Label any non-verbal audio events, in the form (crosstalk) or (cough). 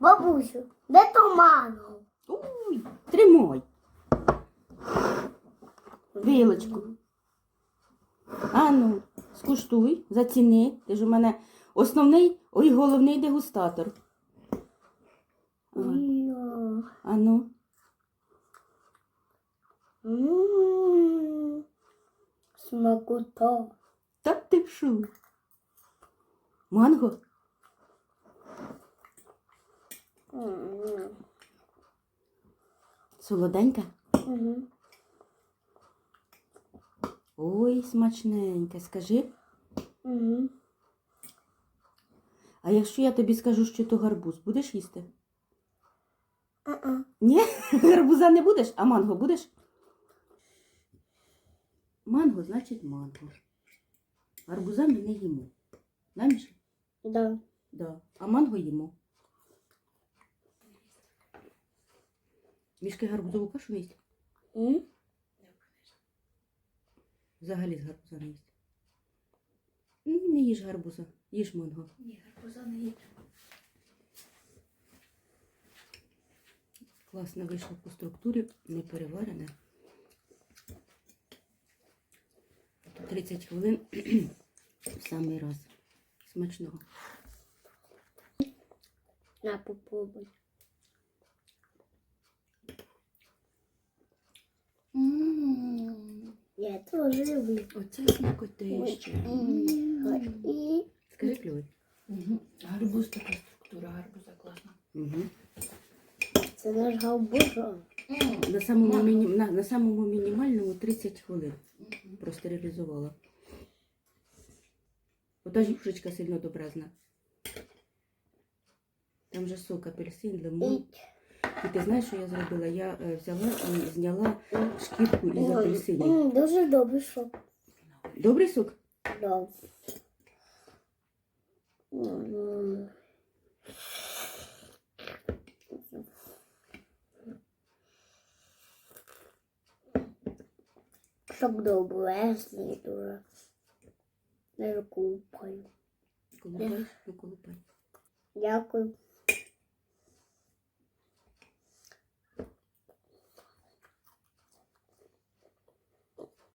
Бабусю, де то манго? Уй, тримай. Вилочку. Ану, скуштуй, заціни. Ти ж у мене основний, ой, головний дегустатор. Ану. М, Смакота. Та ти що? Манго? Солоденька? мгм. Ой, смачненька. Скажи. Мгм. А якщо я тобі скажу, що то гарбуз, будеш їсти? А-а. Ні? (laughs) Гарбуза не будеш, а манго будеш? Манго значить манго. Гарбуза ми не їмо. Да, Да. Да. А манго їмо. Мішки гарбузову кашу їсть? М? Взагалі з гарбуза не їсть. Ну, не їж гарбуза, їж манго. Ні, гарбуза не їм. Класно вийшло по структурі, не переварене. 30 хвилин в самий раз. Смачного. На, попробуй. Я теж люблю. Оце смакотище. Скажи клюй. Угу. Гарбуз така структура, гарбуза класна. Угу. це наш галбужон. На, самому міні... на, на самому мінімальному 30 хвилин простерилізувала. Ота юшечка сильно добразна. Там же сок апельсин, лимон. І ти знаєш, що я зробила? Я е, взяла і зняла шкірку із апельсинів. дуже добре, що. Добрий сок? Да. М. Щоб добрезний дуже. Не купаю. Колупай, ну колупай. Дякую.